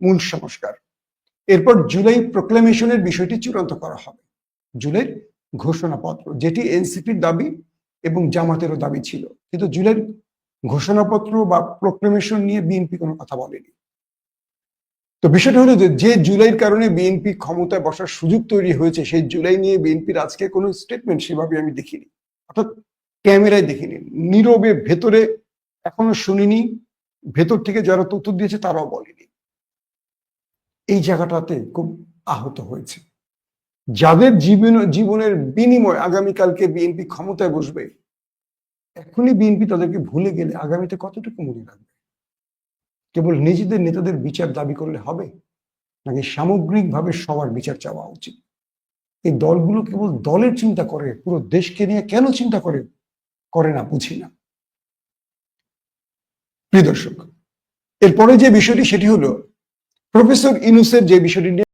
মূল সংস্কার। এরপর জুলাই প্রোক্লেমেশনের বিষয়টি চূড়ান্ত করা হবে। জুলাই ঘোষণাপত্র, যেটি এনসিপির দাবি এবং জামাতেরও দাবি ছিল। কিন্তু জুলাই ঘোষণাপত্র বা প্রোক্লেমেশন নিয়ে বিএনপি কোনো কথা বলেনি। তো বিষয়টা হলো যে যে জুলাইয়ের কারণে বিএনপি ক্ষমতায় বসার সুযোগ তৈরি হয়েছে, সেই জুলাই নিয়ে বিএনপির আজকে কোনো স্টেটমেন্ট সেভাবে আমি দেখিনি। অর্থাৎ ক্যামেরায় দেখিনি। নীরবে ভেতরে এখনও শুনিনি। ভেতর থেকে যারা তথ্য দিয়েছে তারাও বলেনি। এই জায়গাটাতে খুব আহত হয়েছে। যাদের জীবন জীবনের বিনিময় আগামীকালকে বিএনপি ক্ষমতায় বসবে, এখনই বিএনপি তাদেরকে ভুলে গেলে আগামীতে কতটুকু মনে রাখবে? কেবল নিজেদের নেতাদের বিচার দাবি করলে হবে, নাকি সামগ্রিকভাবে সবার বিচার চাওয়া উচিত? এই দলগুলো কেবল দলের চিন্তা করে, পুরো দেশকে নিয়ে কেন চিন্তা করে করে না বুঝি না। প্রিয় দর্শক, এরপরে যে বিষয়টি, সেটি হলো প্রফেসর ইনুসের যে বিষয়টি